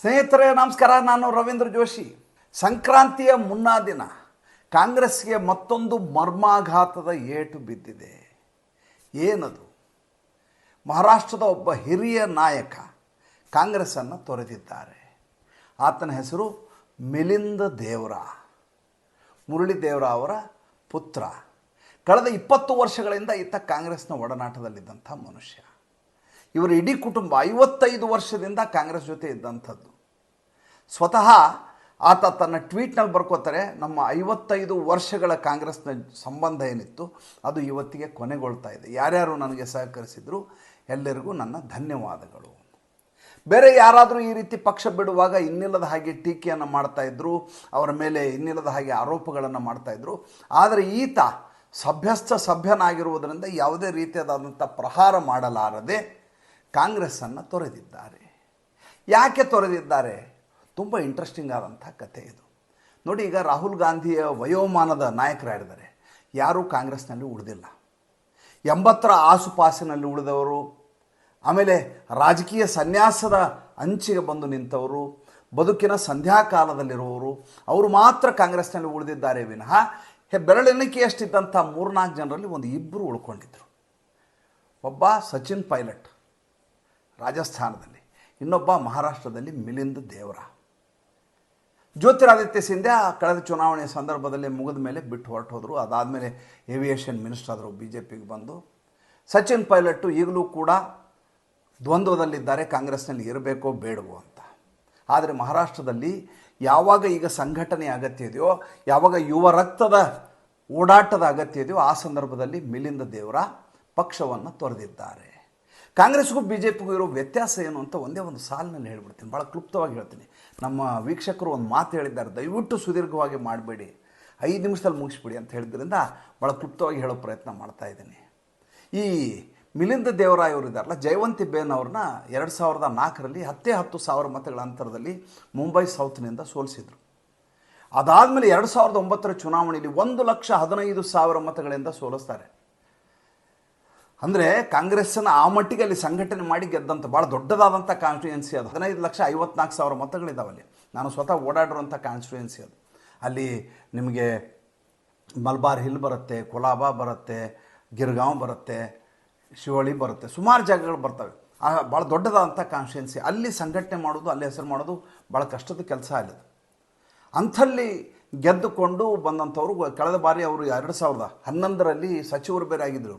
ಸ್ನೇಹಿತರೆ, ನಮಸ್ಕಾರ. ನಾನು ರವೀಂದ್ರ ಜೋಶಿ. ಸಂಕ್ರಾಂತಿಯ ಮುನ್ನಾ ದಿನ ಕಾಂಗ್ರೆಸ್ಗೆ ಮತ್ತೊಂದು ಮರ್ಮಾಘಾತದ ಏಟು ಬಿದ್ದಿದೆ. ಏನದು? ಮಹಾರಾಷ್ಟ್ರದ ಒಬ್ಬ ಹಿರಿಯ ನಾಯಕ ಕಾಂಗ್ರೆಸ್ಸನ್ನು ತೊರೆದಿದ್ದಾರೆ. ಆತನ ಹೆಸರು ಮಿಲಿಂದ ದೇವ್ರ. ಮುರಳಿ ದೇವ್ರ ಅವರ ಪುತ್ರ. ಕಳೆದ ಇಪ್ಪತ್ತು ವರ್ಷಗಳಿಂದ ಇತ್ತ ಕಾಂಗ್ರೆಸ್ನ ಒಡನಾಟದಲ್ಲಿದ್ದಂಥ ಮನುಷ್ಯ. ಇವರ ಇಡೀ ಕುಟುಂಬ ಐವತ್ತೈದು ವರ್ಷದಿಂದ ಕಾಂಗ್ರೆಸ್ ಜೊತೆ ಇದ್ದಂಥದ್ದು. ಸ್ವತಃ ಆತ ತನ್ನ ಟ್ವೀಟ್ನಲ್ಲಿ ಬರ್ಕೋತಾರೆ, ನಮ್ಮ ಐವತ್ತೈದು ವರ್ಷಗಳ ಕಾಂಗ್ರೆಸ್ನ ಸಂಬಂಧ ಏನಿತ್ತು, ಅದು ಇವತ್ತಿಗೆ ಕೊನೆಗೊಳ್ತಾ ಇದೆ. ಯಾರ್ಯಾರು ನನಗೆ ಸಹಕರಿಸಿದ್ರು, ಎಲ್ಲರಿಗೂ ನನ್ನ ಧನ್ಯವಾದಗಳು. ಬೇರೆ ಯಾರಾದರೂ ಈ ರೀತಿ ಪಕ್ಷ ಬಿಡುವಾಗ ಇನ್ನಿಲ್ಲದ ಹಾಗೆ ಟೀಕೆಯನ್ನು ಮಾಡ್ತಾ ಇದ್ರು, ಅವರ ಮೇಲೆ ಇನ್ನಿಲ್ಲದ ಹಾಗೆ ಆರೋಪಗಳನ್ನು ಮಾಡ್ತಾ ಇದ್ರು, ಆದರೆ ಈತ ಸಭ್ಯಸ್ಥ ಸಭ್ಯನಾಗಿರುವುದರಿಂದ ಯಾವುದೇ ರೀತಿಯಾದಂಥ ಪ್ರಹಾರ ಮಾಡಲಾರದೆ ಕಾಂಗ್ರೆಸ್ಸನ್ನು ತೊರೆದಿದ್ದಾರೆ. ಯಾಕೆ ತೊರೆದಿದ್ದಾರೆ? ತುಂಬ ಇಂಟ್ರೆಸ್ಟಿಂಗ್ ಆದಂಥ ಕಥೆ ಇದು. ನೋಡಿ, ಈಗ ರಾಹುಲ್ ಗಾಂಧಿಯ ವಯೋಮಾನದ ನಾಯಕರಾಗಿದ್ದಾರೆ ಯಾರೂ ಕಾಂಗ್ರೆಸ್ನಲ್ಲಿ ಉಳಿದಿಲ್ಲ. ಎಂಬತ್ತರ ಆಸುಪಾಸಿನಲ್ಲಿ ಉಳಿದವರು, ಆಮೇಲೆ ರಾಜಕೀಯ ಸನ್ಯಾಸದ ಅಂಚಿಗೆ ಬಂದು ನಿಂತವರು, ಬದುಕಿನ ಸಂಧ್ಯಾಕಾಲದಲ್ಲಿರುವವರು, ಅವರು ಮಾತ್ರ ಕಾಂಗ್ರೆಸ್ನಲ್ಲಿ ಉಳಿದಿದ್ದಾರೆ ವಿನಃ ಹೆ ಬೆರಳೆಣಿಕೆಯಷ್ಟಿದ್ದಂಥ ಮೂರ್ನಾಲ್ಕು ಜನರಲ್ಲಿ ಒಂದು ಇಬ್ಬರು ಉಳ್ಕೊಂಡಿದ್ದರು ಒಬ್ಬ ಸಚಿನ್ ಪೈಲಟ್, ರಾಜಸ್ಥಾನದಲ್ಲಿ, ಇನ್ನೊಬ್ಬ ಮಹಾರಾಷ್ಟ್ರದಲ್ಲಿ ಮಿಲಿಂದ್ ದೇವರ. ಜ್ಯೋತಿರಾದಿತ್ಯ ಸಿಂಧ್ಯಾ ಕಳೆದ ಚುನಾವಣೆಯ ಸಂದರ್ಭದಲ್ಲಿ ಮುಗಿದ ಮೇಲೆ ಬಿಟ್ಟು ಹೊರಟು ಹೋದರು ಅದಾದಮೇಲೆ ಏವಿಯೇಷನ್ ಮಿನಿಸ್ಟರ್ ಆದರು ಬಿ ಜೆ ಪಿಗೆ ಬಂದು. ಸಚಿನ್ ಪೈಲಟ್ಟು ಈಗಲೂ ಕೂಡ ದ್ವಂದ್ವದಲ್ಲಿದ್ದಾರೆ, ಕಾಂಗ್ರೆಸ್ನಲ್ಲಿ ಇರಬೇಕೋ ಬೇಡವೋ ಅಂತ. ಆದರೆ ಮಹಾರಾಷ್ಟ್ರದಲ್ಲಿ ಯಾವಾಗ ಈಗ ಸಂಘಟನೆ ಅಗತ್ಯ ಇದೆಯೋ, ಯಾವಾಗ ಯುವ ರಕ್ತದ ಓಡಾಟದ ಅಗತ್ಯ ಇದೆಯೋ, ಆ ಸಂದರ್ಭದಲ್ಲಿ ಮಿಲಿಂದ ದೇವರ ಪಕ್ಷವನ್ನು ತೊರೆದಿದ್ದಾರೆ. ಕಾಂಗ್ರೆಸ್ಗೂ ಬಿ ಜೆ ಪಿಗೂ ಇರೋ ವ್ಯತ್ಯಾಸ ಏನು ಅಂತ ಒಂದೇ ಒಂದು ಸಾಲಿನಲ್ಲಿ ಹೇಳ್ಬಿಡ್ತೀನಿ. ಭಾಳ ಕ್ಲುಪ್ತವಾಗಿ ಹೇಳ್ತೀನಿ. ನಮ್ಮ ವೀಕ್ಷಕರು ಒಂದು ಮಾತು ಹೇಳಿದ್ದಾರೆ, ದಯವಿಟ್ಟು ಸುದೀರ್ಘವಾಗಿ ಮಾಡಬೇಡಿ. ಐದು ನಿಮಿಷದಲ್ಲಿ ಮುಗಿಸ್ಬಿಡಿ ಅಂತ ಹೇಳಿದ್ರಿಂದ ಭಾಳ ಕ್ಲುಪ್ತವಾಗಿ ಹೇಳೋ ಪ್ರಯತ್ನ ಮಾಡ್ತಾ ಇದ್ದೀನಿ. ಈ ಮಿಲಿಂದ ದೇವರಾಯ್ ಅವರು ಇದ್ದಾರಲ್ಲ, ಜಯವಂತಿ ಬೇನ್ ಅವ್ರನ್ನ ಎರಡು ಸಾವಿರದ ನಾಲ್ಕರಲ್ಲಿ ಹತ್ತೇ ಹತ್ತು ಸಾವಿರ ಮತಗಳ ಅಂತರದಲ್ಲಿ ಮುಂಬೈ ಸೌತ್ನಿಂದ ಸೋಲಿಸಿದರು. ಅದಾದಮೇಲೆ ಎರಡು ಸಾವಿರದ ಒಂಬತ್ತರ ಚುನಾವಣೆಯಲ್ಲಿ ಒಂದು ಲಕ್ಷ ಹದಿನೈದು ಸಾವಿರ ಮತಗಳಿಂದ ಸೋಲಿಸ್ತಾರೆ. ಅಂದರೆ ಕಾಂಗ್ರೆಸ್ಸನ್ನು ಆ ಮಟ್ಟಿಗೆ ಅಲ್ಲಿ ಸಂಘಟನೆ ಮಾಡಿ ಗೆದ್ದಂಥ ಭಾಳ ದೊಡ್ಡದಾದಂಥ ಕಾನ್ಸ್ಟಿಟ್ಯೂಯೆನ್ಸಿ ಅದು. ಹದಿನೈದು ಲಕ್ಷ ಐವತ್ನಾಲ್ಕು ಸಾವಿರ ಮತಗಳಿದ್ದಾವಲ್ಲಿ ನಾನು ಸ್ವತಃ ಓಡಾಡಿರುವಂಥ ಕಾನ್ಸ್ಟಿಟ್ಯೂಯೆನ್ಸಿ ಅದು. ಅಲ್ಲಿ ನಿಮಗೆ ಮಲ್ಬಾರ್ ಹಿಲ್ ಬರುತ್ತೆ, ಕೊಲಾಬಾ ಬರುತ್ತೆ, ಗಿರ್ಗಾಂವ್ ಬರುತ್ತೆ ಶಿವಳಿ ಬರುತ್ತೆ. ಸುಮಾರು ಜಾಗಗಳು ಬರ್ತವೆ. ಆ ಭಾಳ ದೊಡ್ಡದಾದಂಥ ಕಾನ್ಸ್ಟಿಟ್ಯೂನ್ಸಿ ಅಲ್ಲಿ ಸಂಘಟನೆ ಮಾಡೋದು, ಅಲ್ಲಿ ಹೆಸರು ಮಾಡೋದು ಭಾಳ ಕಷ್ಟದ ಕೆಲಸ ಅಲ್ಲದು ಅಂಥಲ್ಲಿ ಗೆದ್ದುಕೊಂಡು ಬಂದಂಥವ್ರು, ಕಳೆದ ಬಾರಿ ಅವರು ಎರಡು ಸಾವಿರದ ಹನ್ನೊಂದರಲ್ಲಿ ಸಚಿವರು ಬೇರೆ ಆಗಿದ್ದರು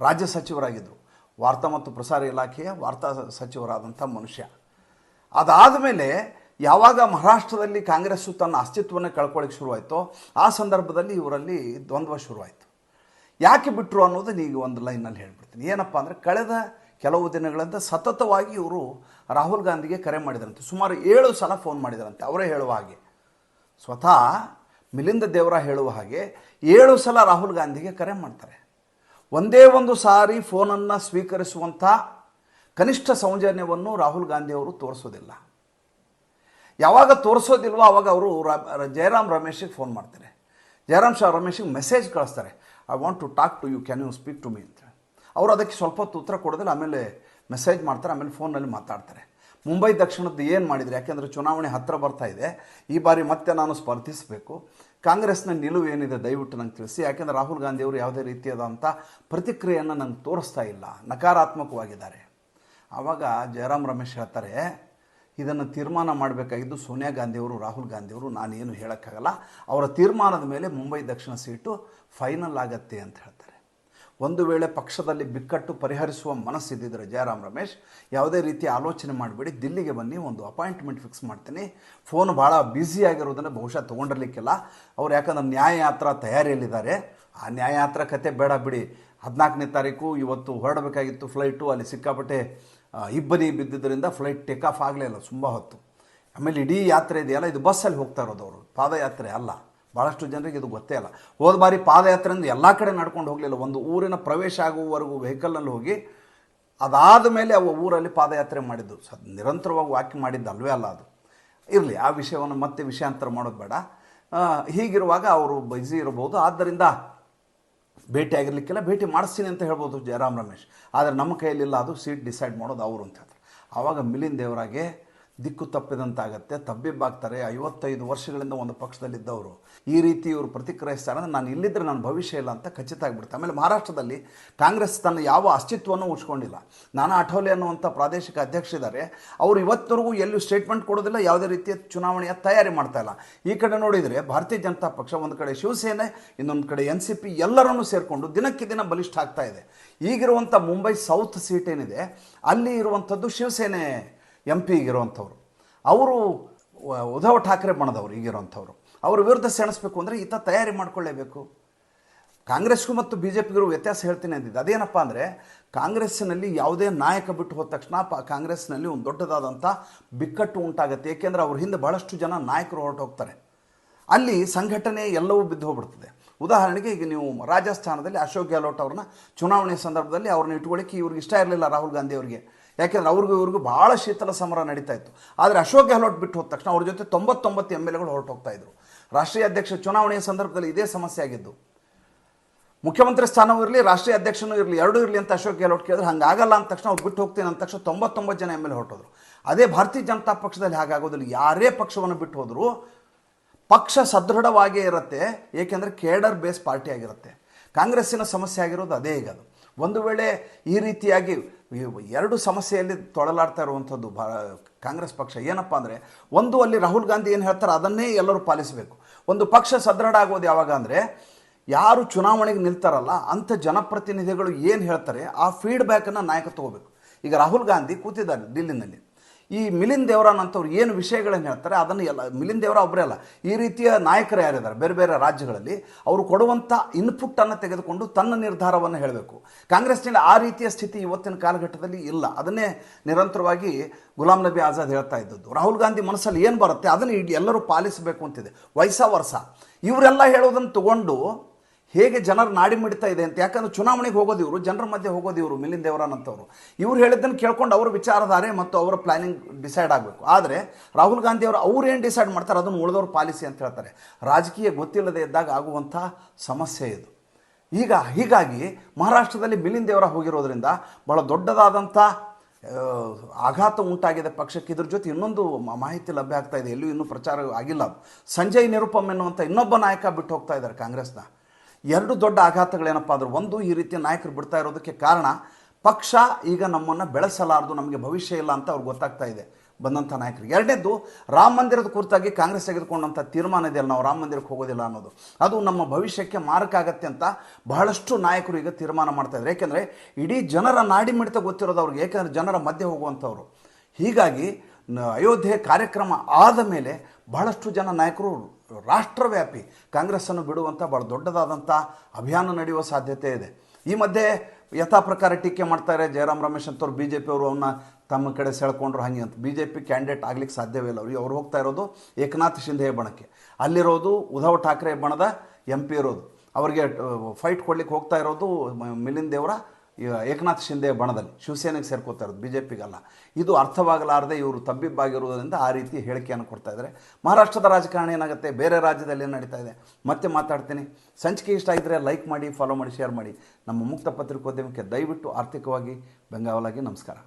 ರಾಜ್ಯ ಸಚಿವರಾಗಿದ್ದರು. ವಾರ್ತಾ ಮತ್ತು ಪ್ರಸಾರ ಇಲಾಖೆಯ ವಾರ್ತಾ ಸಚಿವರಾದಂಥ ಮನುಷ್ಯ. ಅದಾದ ಮೇಲೆ ಯಾವಾಗ ಮಹಾರಾಷ್ಟ್ರದಲ್ಲಿ ಕಾಂಗ್ರೆಸ್ಸು ತನ್ನ ಅಸ್ತಿತ್ವವನ್ನು ಕಳ್ಕೊಳ್ಳಿಕ್ಕೆ ಶುರುವಾಯಿತೋ, ಆ ಸಂದರ್ಭದಲ್ಲಿ ಇವರಲ್ಲಿ ದ್ವಂದ್ವ ಶುರುವಾಯಿತು. ಯಾಕೆ ಬಿಟ್ಟರು ಅನ್ನೋದನ್ನ ಈಗ ಒಂದು ಲೈನಲ್ಲಿ ಹೇಳ್ಬಿಡ್ತೀನಿ. ಏನಪ್ಪ ಅಂದರೆ ಕಳೆದ ಕೆಲವು ದಿನಗಳಿಂದ ಸತತವಾಗಿ ಇವರು ರಾಹುಲ್ ಗಾಂಧಿಗೆ ಕರೆ ಮಾಡಿದರಂತೆ. ಸುಮಾರು ಏಳು ಸಲ ಫೋನ್ ಮಾಡಿದರಂತೆ. ಅವರೇ ಹೇಳುವ ಹಾಗೆ. ಸ್ವತಃ ಮಿಲಿಂದ ದೇವರ ಹೇಳುವ ಹಾಗೆ ಏಳು ಸಲ ರಾಹುಲ್ ಗಾಂಧಿಗೆ ಕರೆ ಮಾಡ್ತಾರೆ. ಒಂದೇ ಒಂದು ಸಾರಿ ಫೋನನ್ನು ಸ್ವೀಕರಿಸುವಂಥ ಕನಿಷ್ಠ ಸೌಜನ್ಯವನ್ನು ರಾಹುಲ್ ಗಾಂಧಿ ಅವರು ತೋರಿಸೋದಿಲ್ಲ. ಯಾವಾಗ ತೋರಿಸೋದಿಲ್ವೋ ಆವಾಗ ಅವರು ಜಯರಾಮ್ ರಮೇಶಿಗೆ ಫೋನ್ ಮಾಡ್ತಾರೆ. ಜಯರಾಮ್ ಶಾ ರಮೇಶಿಗೆ ಮೆಸೇಜ್ ಕಳಿಸ್ತಾರೆ. I want to talk to you can you speak to me ಅಂತ. ಅವರು ಅದಕ್ಕೆ ಸ್ವಲ್ಪ ಹೊತ್ತು ಉತ್ತರ ಕೊಡೋದಿಲ್ಲ, ಆಮೇಲೆ ಮೆಸೇಜ್ ಮಾಡ್ತಾರೆ, ಆಮೇಲೆ ಫೋನಲ್ಲಿ ಮಾತಾಡ್ತಾರೆ. ಮುಂಬೈ ದಕ್ಷಿಣದ್ದು ಏನು ಮಾಡಿದರೆ? ಯಾಕೆಂದರೆ ಚುನಾವಣೆ ಹತ್ತಿರ ಬರ್ತಾ ಇದೆ. ಈ ಬಾರಿ ಮತ್ತೆ ನಾನು ಸ್ಪರ್ಧಿಸಬೇಕು. ಕಾಂಗ್ರೆಸ್ನ ನಿಲುವು ಏನಿದೆ ದಯವಿಟ್ಟು ನಂಗೆ ತಿಳಿಸಿ. ಯಾಕೆಂದರೆ ರಾಹುಲ್ ಗಾಂಧಿಯವರು ಯಾವುದೇ ರೀತಿಯಾದಂಥ ಪ್ರತಿಕ್ರಿಯೆಯನ್ನು ನಂಗೆ ತೋರಿಸ್ತಾ ಇಲ್ಲ. ನಕಾರಾತ್ಮಕವಾಗಿದ್ದಾರೆ. ಆವಾಗ ಜಯರಾಮ್ ರಮೇಶ್ ಹೇಳ್ತಾರೆ, ಇದನ್ನು ತೀರ್ಮಾನ ಮಾಡಬೇಕಾಗಿದ್ದು ಸೋನಿಯಾ ಗಾಂಧಿಯವರು, ರಾಹುಲ್ ಗಾಂಧಿಯವರು. ನಾನೇನು ಹೇಳೋಕ್ಕಾಗಲ್ಲ. ಅವರ ತೀರ್ಮಾನದ ಮೇಲೆ ಮುಂಬೈ ದಕ್ಷಿಣ ಸೀಟು ಫೈನಲ್ ಆಗತ್ತೆ ಅಂತ ಹೇಳ್ತಾರೆ. ಒಂದು ವೇಳೆ ಪಕ್ಷದಲ್ಲಿ ಬಿಕ್ಕಟ್ಟು ಪರಿಹರಿಸುವ ಮನಸ್ಸಿದ್ದಿದ್ರೆ ಜಯರಾಮ್ ರಮೇಶ್, ಯಾವುದೇ ರೀತಿ ಆಲೋಚನೆ ಮಾಡಬೇಡಿ, ದಿಲ್ಲಿಗೆ ಬನ್ನಿ, ಒಂದು ಅಪಾಯಿಂಟ್ಮೆಂಟ್ ಫಿಕ್ಸ್ ಮಾಡ್ತೀನಿ. ಫೋನ್ ಭಾಳ ಬ್ಯುಸಿ ಆಗಿರೋದನ್ನು ಬಹುಶಃ ತೊಗೊಂಡಿರ್ಲಿಕ್ಕಿಲ್ಲ. ಅವ್ರು ಯಾಕಂದ್ರೆ ನ್ಯಾಯಯಾತ್ರ ತಯಾರಿಯಲ್ಲಿದ್ದಾರೆ. ಆ ನ್ಯಾಯಯಾತ್ರ ಕತೆ ಬೇಡ ಬಿಡಿ. ಹದಿನಾಲ್ಕನೇ ತಾರೀಕು ಇವತ್ತು ಹೊರಡಬೇಕಾಗಿತ್ತು ಫ್ಲೈಟು, ಅಲ್ಲಿ ಸಿಕ್ಕಾಪಟ್ಟೆ ಇಬ್ಬನಿ ಬಿದ್ದಿದ್ದರಿಂದ ಫ್ಲೈಟ್ ಟೇಕ್ ಆಫ್ ಆಗಲೇ ಇಲ್ಲ, ತುಂಬ ಹೊತ್ತು. ಆಮೇಲೆ ಇಡೀ ಯಾತ್ರೆ ಇದೆಯಲ್ಲ, ಇದು ಬಸ್ಸಲ್ಲಿ ಹೋಗ್ತಾ ಇರೋದು ಅವರು, ಪಾದಯಾತ್ರೆ ಅಲ್ಲ. ಭಾಳಷ್ಟು ಜನರಿಗೆ ಇದು ಗೊತ್ತೇ ಇಲ್ಲ ಹೋದ ಬಾರಿ ಪಾದಯಾತ್ರೆ ಅಂದ್ರೆ ಎಲ್ಲ ಕಡೆ ನಡ್ಕೊಂಡು ಹೋಗಲಿಲ್ಲ. ಒಂದು ಊರಿನ ಪ್ರವೇಶ ಆಗುವವರೆಗೂ ವೆಹಿಕಲ್ನಲ್ಲಿ ಹೋಗಿ ಅದಾದ ಮೇಲೆ ಅವ ಊರಲ್ಲಿ ಪಾದಯಾತ್ರೆ ಮಾಡಿದ್ದು. ಸ ನಿರಂತರವಾಗಿ ವಾಕಿಂಗ್ ಮಾಡಿದ್ದಲ್ವೇ ಅಲ್ಲ ಅದು. ಇರಲಿ, ಆ ವಿಷಯವನ್ನು ಮತ್ತೆ ವಿಷಯಾಂತರ ಮಾಡೋದು ಬೇಡ. ಹೀಗಿರುವಾಗ ಅವರು ಬ್ಯುಸಿ ಇರಬಹುದು. ಆದ್ದರಿಂದ ಭೇಟಿ ಆಗಿರ್ಲಿಕ್ಕಿಲ್ಲ. ಭೇಟಿ ಮಾಡಿಸ್ತೀನಿ ಅಂತ ಹೇಳ್ಬೋದು ಜಯರಾಮ್ ರಮೇಶ್. ಆದರೆ ನಮ್ಮ ಕೈಯಲ್ಲಿಲ್ಲ ಅದು. ಸೀಟ್ ಡಿಸೈಡ್ ಮಾಡೋದು ಅವರು ಅಂತ ಹೇಳ್ತಾರೆ. ಆವಾಗ ಮಿಲಿಂದ್ ದೇವರಾಗೆ ದಿಕ್ಕು ತಪ್ಪಿದಂತಾಗತ್ತೆ, ತಬ್ಬಿಬ್ಬಾಗ್ತಾರೆ. ಐವತ್ತೈದು ವರ್ಷಗಳಿಂದ ಒಂದು ಪಕ್ಷದಲ್ಲಿದ್ದವರು. ಈ ರೀತಿ ಇವರು ಪ್ರತಿಕ್ರಿಯಿಸ್ತಾರೆ ಅಂದರೆ ನಾನು ಇಲ್ಲಿದ್ದರೆ ನನ್ನ ಭವಿಷ್ಯ ಇಲ್ಲ ಅಂತ ಖಚಿತ ಆಗಿಬಿಡುತ್ತೆ. ಆಮೇಲೆ ಮಹಾರಾಷ್ಟ್ರದಲ್ಲಿ ಕಾಂಗ್ರೆಸ್ ತನ್ನ ಯಾವ ಅಸ್ತಿತ್ವವನ್ನು ಉಳಿಸ್ಕೊಂಡಿಲ್ಲ. ನಾನಾ ಅಠೋಲೆ ಅನ್ನುವಂಥ ಪ್ರಾದೇಶಿಕ ಅಧ್ಯಕ್ಷ ಇದ್ದಾರೆ. ಅವರು ಇವತ್ತವರೆಗೂ ಎಲ್ಲೂ ಸ್ಟೇಟ್ಮೆಂಟ್ ಕೊಡೋದಿಲ್ಲ, ಯಾವುದೇ ರೀತಿಯ ಚುನಾವಣೆಯ ತಯಾರಿ ಮಾಡ್ತಾ ಇಲ್ಲ. ಈ ಕಡೆ ನೋಡಿದರೆ ಭಾರತೀಯ ಜನತಾ ಪಕ್ಷ ಒಂದು ಕಡೆ ಶಿವಸೇನೆ, ಇನ್ನೊಂದು ಕಡೆ ಎನ್ ಸಿ ಪಿ ಎಲ್ಲರನ್ನೂ ಸೇರಿಕೊಂಡು ದಿನಕ್ಕೆ ದಿನ ಬಲಿಷ್ಠ ಆಗ್ತಾ ಇದೆ. ಈಗಿರುವಂಥ ಮುಂಬೈ ಸೌತ್ ಸೀಟ್ ಏನಿದೆ, ಅಲ್ಲಿ ಇರುವಂಥದ್ದು ಶಿವಸೇನೆ. ಎಂ ಪಿ ಈಗಿರುವಂಥವ್ರು ಅವರು ಉದ್ಧವ್ ಠಾಕ್ರೆ ಬಣದವರು ಈಗಿರುವಂಥವ್ರು. ಅವ್ರ ವಿರುದ್ಧ ಸೆಣಸಬೇಕು ಅಂದರೆ ಈತ ತಯಾರಿ ಮಾಡ್ಕೊಳ್ಳೇಬೇಕು. ಕಾಂಗ್ರೆಸ್ಗೂ ಮತ್ತು ಬಿ ಜೆ ಪಿಗೂ ವ್ಯತ್ಯಾಸ ಹೇಳ್ತೀನಿ ಅಂದಿದ್ದು. ಅದೇನಪ್ಪ ಅಂದರೆ, ಕಾಂಗ್ರೆಸ್ಸಿನಲ್ಲಿ ಯಾವುದೇ ನಾಯಕ ಬಿಟ್ಟು ಹೋದ ತಕ್ಷಣ ಪ ಕಾಂಗ್ರೆಸ್ನಲ್ಲಿ ಒಂದು ದೊಡ್ಡದಾದಂಥ ಬಿಕ್ಕಟ್ಟು ಉಂಟಾಗುತ್ತೆ. ಏಕೆಂದರೆ ಅವ್ರ ಹಿಂದೆ ಭಾಳಷ್ಟು ಜನ ನಾಯಕರು ಹೊರಟೋಗ್ತಾರೆ ಅಲ್ಲಿ ಸಂಘಟನೆ ಎಲ್ಲವೂ ಬಿದ್ದು ಹೋಗ್ಬಿಡ್ತದೆ. ಉದಾಹರಣೆಗೆ ಈಗ ನೀವು ರಾಜಸ್ಥಾನದಲ್ಲಿ ಅಶೋಕ್ ಗೆಹ್ಲೋಟ್ ಅವ್ರನ್ನ ಚುನಾವಣೆ ಸಂದರ್ಭದಲ್ಲಿ ಅವ್ರನ್ನ ಇಟ್ಕೊಳ್ಳಿಕ್ಕೆ ಇವ್ರಿಗೆ ಇಷ್ಟ ಇರಲಿಲ್ಲ ರಾಹುಲ್ ಗಾಂಧಿ ಅವರಿಗೆ. ಯಾಕೆಂದ್ರೆ ಅವ್ರಿಗೂ ಇವ್ರಿಗೂ ಭಾಳ ಶೀತಲ ಸಮರ ನಡೀತಾ ಇತ್ತು. ಆದರೆ ಅಶೋಕ್ ಗೆಹ್ಲೋಟ್ ಬಿಟ್ಟು ಹೋದ ತಕ್ಷಣ ಅವ್ರ ಜೊತೆ ತೊಂಬತ್ತೊಂಬತ್ತು ಎಂ ಎಲ್ ಎಗಳು ಹೊರಟು ಹೋಗ್ತಾ ಇದ್ರು. ರಾಷ್ಟ್ರೀಯ ಅಧ್ಯಕ್ಷ ಚುನಾವಣೆಯ ಸಂದರ್ಭದಲ್ಲಿ ಇದೇ ಸಮಸ್ಯೆ ಆಗಿದ್ದು. ಮುಖ್ಯಮಂತ್ರಿ ಸ್ಥಾನವೂ ಇರಲಿ, ರಾಷ್ಟ್ರೀಯ ಅಧ್ಯಕ್ಷನೂ ಇರಲಿ, ಎರಡೂ ಇರಲಿ ಅಂತ ಅಶೋಕ್ ಗೆಹ್ಲೋಟ್ ಕೇಳಿದ್ರೆ ಹಂಗಾಗಲ್ಲ ಅಂದ ತಕ್ಷಣ ಅವ್ರು ಬಿಟ್ಟು ಹೋಗ್ತೀನಿ ಅಂದ ತಕ್ಷಣ ತೊಂಬತ್ತೊಂಬತ್ತು ಜನ ಎಂ ಎಲ್ ಹೊರಟೋದ್ರು. ಅದೇ ಭಾರತೀಯ ಜನತಾ ಪಕ್ಷದಲ್ಲಿ ಹಾಗಾಗೋದಿಲ್ಲ. ಯಾರೇ ಪಕ್ಷವನ್ನು ಬಿಟ್ಟು ಹೋದರೂ ಪಕ್ಷ ಸದೃಢವಾಗೇ ಇರುತ್ತೆ, ಏಕೆಂದರೆ ಕೇಡರ್ ಬೇಸ್ ಪಾರ್ಟಿ ಆಗಿರುತ್ತೆ ಕಾಂಗ್ರೆಸ್ಸಿನ ಸಮಸ್ಯೆ ಆಗಿರೋದು ಅದೇ ಈಗ ಅದು. ಒಂದು ವೇಳೆ ಈ ರೀತಿಯಾಗಿ ಎರಡು ಸಮಸ್ಯೆಯಲ್ಲಿ ತೊಳಲಾಡ್ತಾ ಇರುವಂಥದ್ದು ಭಾ, ಕಾಂಗ್ರೆಸ್ ಪಕ್ಷ. ಏನಪ್ಪ ಅಂದರೆ, ಒಂದು ಅಲ್ಲಿ ರಾಹುಲ್ ಗಾಂಧಿ ಏನು ಹೇಳ್ತಾರೆ, ಅದನ್ನೇ ಎಲ್ಲರೂ ಪಾಲಿಸಬೇಕು. ಒಂದು ಪಕ್ಷ ಸದೃಢ ಆಗೋದು ಯಾವಾಗ ಅಂದರೆ, ಯಾರು ಚುನಾವಣೆಗೆ ನಿಲ್ತಾರಲ್ಲ, ಅಂಥ ಜನಪ್ರತಿನಿಧಿಗಳು ಏನು ಹೇಳ್ತಾರೆ, ಆ ಫೀಡ್ಬ್ಯಾಕನ್ನು ನಾಯಕ ತಗೋಬೇಕು. ಈಗ ರಾಹುಲ್ ಗಾಂಧಿ ಕೂತಿದ್ದಾರೆ ದಿಲ್ಲಿನಲ್ಲಿ. ಈ ಮಿಲಿಂದ್ ದೇವರಾನ್ ಅಂತವ್ರು ಏನು ವಿಷಯಗಳನ್ನು ಹೇಳ್ತಾರೆ, ಅದನ್ನು ಎಲ್ಲ, ಮಿಲಿಂದ್ ದೇವರ ಒಬ್ಬರೇ ಅಲ್ಲ, ಈ ರೀತಿಯ ನಾಯಕರು ಯಾರಿದ್ದಾರೆ, ಬೇರೆ ಬೇರೆ ರಾಜ್ಯಗಳಲ್ಲಿ, ಅವರು ಕೊಡುವಂಥ ಇನ್ಪುಟ್ಟನ್ನು ತೆಗೆದುಕೊಂಡು ತನ್ನ ನಿರ್ಧಾರವನ್ನು ಹೇಳಬೇಕು. ಕಾಂಗ್ರೆಸ್ನಲ್ಲಿ ಆ ರೀತಿಯ ಸ್ಥಿತಿ ಇವತ್ತಿನ ಕಾಲಘಟ್ಟದಲ್ಲಿ ಇಲ್ಲ. ಅದನ್ನೇ ನಿರಂತರವಾಗಿ ಗುಲಾಂ ನಬಿ ಆಜಾದ್ ಹೇಳ್ತಾ ಇದ್ದದ್ದು. ರಾಹುಲ್ ಗಾಂಧಿ ಮನಸ್ಸಲ್ಲಿ ಏನು ಬರುತ್ತೆ, ಅದನ್ನು ಎಲ್ಲರೂ ಪಾಲಿಸಬೇಕು ಅಂತಿದೆ. ವಯಸ್ಸ ವರ್ಷ ಇವರೆಲ್ಲ ಹೇಳೋದನ್ನು ತಗೊಂಡು ಹೇಗೆ ಜನರು ನಾಡಿ ಮಿಡ್ತಾ ಇದೆ ಅಂತ. ಯಾಕಂದ್ರೆ ಚುನಾವಣೆಗೆ ಹೋಗೋದು ಇವರು, ಜನರ ಮಧ್ಯೆ ಹೋಗೋದು ಇವರು, ಮಿಲಿಂದ್ ದೇವರಾನಂತವರು. ಇವ್ರು ಹೇಳಿದ್ದನ್ನು ಕೇಳ್ಕೊಂಡು ಅವರ ವಿಚಾರಧಾರೆ ಮತ್ತು ಅವರ ಪ್ಲಾನಿಂಗ್ ಡಿಸೈಡ್ ಆಗಬೇಕು. ಆದರೆ ರಾಹುಲ್ ಗಾಂಧಿ ಅವರು ಅವ್ರು ಏನು ಡಿಸೈಡ್ ಮಾಡ್ತಾರೆ ಅದನ್ನು ಉಳಿದವ್ರ ಪಾಲಿಸಿ ಅಂತ ಹೇಳ್ತಾರೆ. ರಾಜಕೀಯ ಗೊತ್ತಿಲ್ಲದೆ ಇದ್ದಾಗ ಆಗುವಂಥ ಸಮಸ್ಯೆ ಇದು. ಈಗ ಹೀಗಾಗಿ ಮಹಾರಾಷ್ಟ್ರದಲ್ಲಿ ಮಿಲಿಂದ್ ದೇವರ ಹೋಗಿರೋದ್ರಿಂದ ಬಹಳ ದೊಡ್ಡದಾದಂಥ ಆಘಾತ ಉಂಟಾಗಿದೆ ಪಕ್ಷಕ್ಕೆ. ಇದ್ರ ಜೊತೆ ಇನ್ನೊಂದು ಮಾಹಿತಿ ಲಭ್ಯ ಆಗ್ತಾ ಇದೆ. ಎಲ್ಲೂ ಇನ್ನೂ ಪ್ರಚಾರ ಆಗಿಲ್ಲ ಸಂಜಯ್ ನಿರುಪಮ್ ಎನ್ನುವಂಥ ಇನ್ನೊಬ್ಬ ನಾಯಕ ಬಿಟ್ಟು ಹೋಗ್ತಾ ಇದ್ದಾರೆ ಕಾಂಗ್ರೆಸ್ನ. ಎರಡು ದೊಡ್ಡ ಆಘಾತಗಳೇನಪ್ಪ ಅಂದ್ರೆ ಒಂದು ಈ ರೀತಿಯ ನಾಯಕರು ಬಿಡ್ತಾ ಇರೋದಕ್ಕೆ ಕಾರಣ ಪಕ್ಷ ಈಗ ನಮ್ಮನ್ನು ಬೆಳೆಸಲಾರದು, ನಮಗೆ ಭವಿಷ್ಯ ಇಲ್ಲ ಅಂತ ಅವ್ರಿಗೆ ಗೊತ್ತಾಗ್ತಾ ಇದೆ ಬಂದಂಥ ನಾಯಕರು. ಎರಡನೇದು ರಾಮ ಮಂದಿರದ ಕುರಿತಾಗಿ ಕಾಂಗ್ರೆಸ್ ತೆಗೆದುಕೊಂಡಂಥ ತೀರ್ಮಾನ ಇದೆಯಲ್ಲ ನಾವು ರಾಮ ಮಂದಿರಕ್ಕೆ ಹೋಗೋದಿಲ್ಲ ಅನ್ನೋದು. ಅದು ನಮ್ಮ ಭವಿಷ್ಯಕ್ಕೆ ಮಾರಕ ಆಗತ್ತೆ ಅಂತ ಬಹಳಷ್ಟು ನಾಯಕರು ಈಗ ತೀರ್ಮಾನ ಮಾಡ್ತಾ ಇದ್ದಾರೆ. ಏಕೆಂದರೆ ಇಡೀ ಜನರ ನಾಡಿ ಮಿಡಿತ ಗೊತ್ತಿರೋದು ಅವ್ರಿಗೆ, ಏಕೆಂದರೆ ಜನರ ಮಧ್ಯೆ ಹೋಗುವಂಥವ್ರು. ಹೀಗಾಗಿ ಅಯೋಧ್ಯೆ ಕಾರ್ಯಕ್ರಮ ಆದ ಮೇಲೆ ಬಹಳಷ್ಟು ಜನ ನಾಯಕರು ರಾಷ್ಟ್ರವ್ಯಾಪಿ. ಕಾಂಗ್ರೆಸ್ಸನ್ನು ಬಿಡುವಂಥ ಭಾಳ ದೊಡ್ಡದಾದಂಥ ಅಭಿಯಾನ ನಡೆಯುವ ಸಾಧ್ಯತೆ ಇದೆ. ಈ ಮಧ್ಯೆ ಯಥಾ ಪ್ರಕಾರ ಟೀಕೆ ಮಾಡ್ತಾರೆ, ಜಯರಾಮ್ ರಮೇಶ್ ಅಂತವ್ರು ಬಿ ಜೆ ಪಿಯವರು ಅವನ್ನ ತಮ್ಮ ಕಡೆ ಸೆಳ್ಕೊಂಡ್ರು ಹಾಗೆ ಅಂತ. ಬಿ ಜೆ ಪಿ ಕ್ಯಾಂಡಿಡೇಟ್ ಆಗ್ಲಿಕ್ಕೆ ಸಾಧ್ಯವೇ ಇಲ್ಲ ಅವ್ರು ಹೋಗ್ತಾ ಇರೋದು ಏಕನಾಥ್ ಶಿಂಧೆ ಬಣಕ್ಕೆ ಅಲ್ಲಿರೋದು ಉದ್ಧವ್ ಠಾಕ್ರೆ ಬಣದ ಎಂ ಪಿ ಇರೋದು. ಅವರಿಗೆ ಫೈಟ್ ಕೊಡ್ಲಿಕ್ಕೆ ಹೋಗ್ತಾ ಇರೋದು ಮಿಲಿಂದ್ ದೇವರ ಏಕನಾಥ್ ಶಿಂದೆ ಬಣದಲ್ಲಿ ಶಿವಸೇನೆಗೆ ಸೇರ್ಕೋತಾ ಇರೋದು ಬಿ ಜೆ ಪಿಗಲ್ಲ ಇದು ಅರ್ಥವಾಗಲಾರದೆ ಇವರು ತಬ್ಬಿಬ್ಬಾಗಿರುವುದರಿಂದ ಆ ರೀತಿ ಹೇಳಿಕೆಯನ್ನು ಕೊಡ್ತಾ ಇದ್ದಾರೆ. ಮಹಾರಾಷ್ಟ್ರದ ರಾಜಕಾರಣ ಏನಾಗುತ್ತೆ? ಬೇರೆ ರಾಜ್ಯದಲ್ಲಿ ಏನು ನಡೀತಾ ಇದೆ? ಮತ್ತೆ ಮಾತಾಡ್ತೀನಿ. ಸಂಚಿಕೆ ಇಷ್ಟ ಇದ್ದರೆ ಲೈಕ್ ಮಾಡಿ ಫಾಲೋ ಮಾಡಿ ಶೇರ್ ಮಾಡಿ. ನಮ್ಮ ಮುಕ್ತ ಪತ್ರಿಕೋದ್ಯಮಕ್ಕೆ ದಯವಿಟ್ಟು ಆರ್ಥಿಕವಾಗಿ ಬೆಂಗಾವಲಾಗಿ ನಮಸ್ಕಾರ.